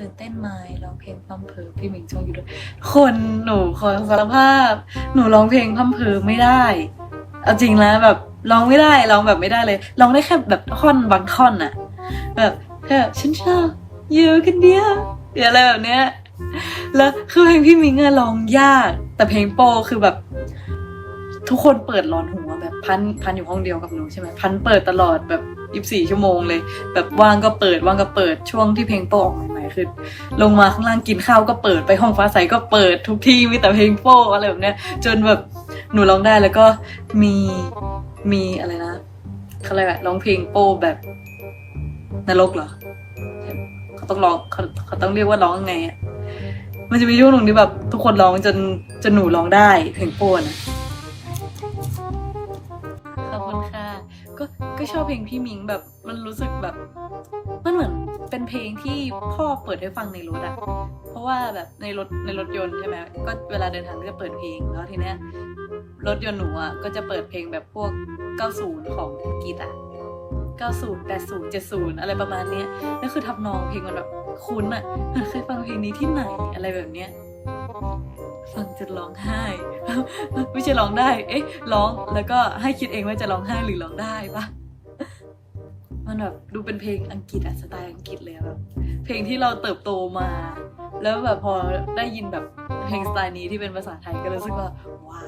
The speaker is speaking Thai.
ตื่นเต้นไหมร้องเพลงพัมเพอพี่หมิงชงอยู่ด้วยคนหนูขอสารภาพ หนูร้องเพลงพัมเพอไม่ได้เอาจริงแล้วแบบร้องไม่ได้ร้องแบบไม่ได้เลยร้องได้แค่แบบท่อนบางท่อนอะแบบแค่ฉันชอบอยู่คนเดียวหรืออะไรแบบเนี้ยแล้วคือเพลงพี่มิงอะร้องยาก แต่เพลงโปคือแบบ ทุกคนเปิดร้อนหัวแบบพันพันอยู่ห้องเดียวกับหนูใช่ไหมพันเปิดตลอดแบบยีิบสี่ชั่วโมงเลย แบบว่างก็เปิดว่างก็เปิดช่วงที่เพลงโปออกใหม่ๆ คือลงมาข้างล่างกินข้าวก็เปิดไปห้องฟ้าใสก็เปิดทุกที่มีแต่เพลงโปอะไรแบบเนี้ยจนแบบหนูร้องได้แล้วก็มีมีอะไรนะเขาเรียกอะไรร้องเพลงโปแบบนรกเหรอเขาต้องร้องเขาเขาต้องเรียกว่าร้องยังไงอะมันจะมีช่วงหนึ่งที่แบบทุกคนร้องจนจนหนูร้องได้เพลงโปนะขอบคุณค่ะก็ก็ชอบเพลงพี่มิงแบบมันรู้สึกแบบมันเหมือน เป็นเพลงที่พ่อเปิดให้ฟังในรถอะเพราะว่าแบบในรถในรถยนต์ใช่ไหมก็เวลาเดินทางก็จะเปิดเพลงแล้วทีเนี้ยรถยนต์หนูอะก็จะเปิดเพลงแบบพวก 90 ของอังกฤษอะ90 80 70 อะไรประมาณเนี้ยนั่นคือทำนองเพลงมันแบบคุ้นอะเหมือนเคยฟังเพลงนี้ที่ไหนอะไรแบบเนี้ยฟังจนร้องไห้ไม่ใช่ร้องได้ เอ๊ะร้องแล้วก็ให้คิดเองว่าจะร้องไห้หรือร้องได้ปะ มันแบบดูเป็นเพลงอังกฤษอะสไตล์อังกฤษเลยแบบเพลงที่เราเติบโตมา แล้วแบบพอได้ยินแบบเพลงสไตล์นี้ที่เป็นภาษาไทยก็รู้สึกว่าว้า